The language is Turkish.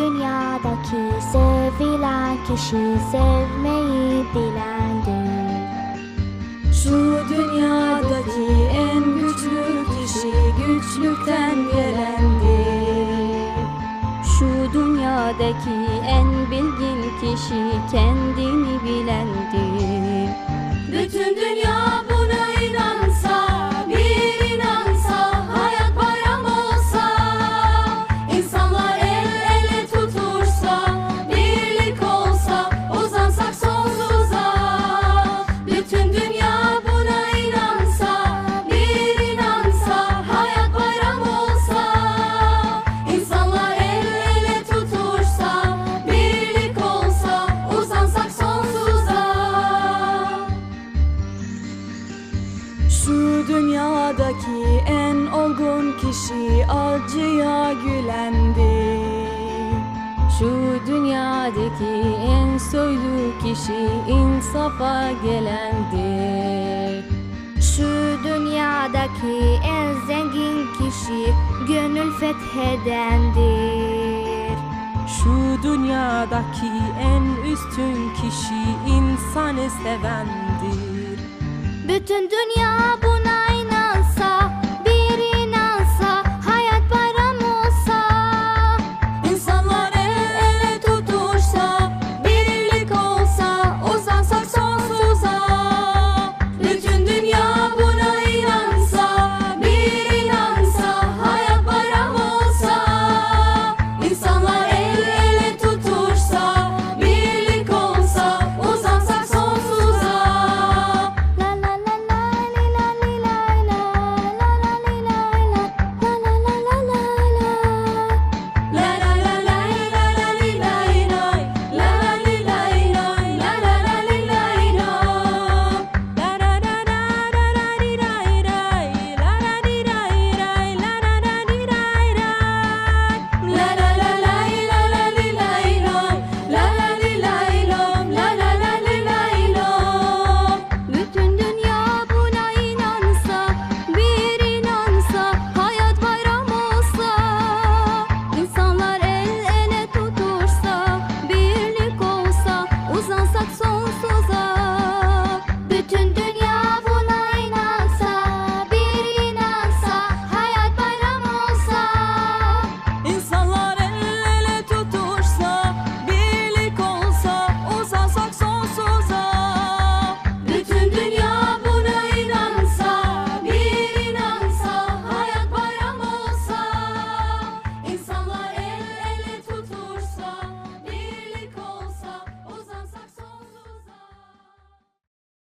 Dünyadaki sevilen kişi sevmeyi bilendir Şu dünyadaki en güçlü kişi güçlükten gelendir Şu dünyadaki en bilgin kişi kendini bilendir Bütün dünya bu Şu dünyadaki en olgun kişi acıya gülendir. Şu dünyadaki en soylu kişi insafa gelendir. Şu dünyadaki en zengin kişi gönül fethedendir. Şu dünyadaki en üstün kişi insanı sevendir. Bütün dünya buna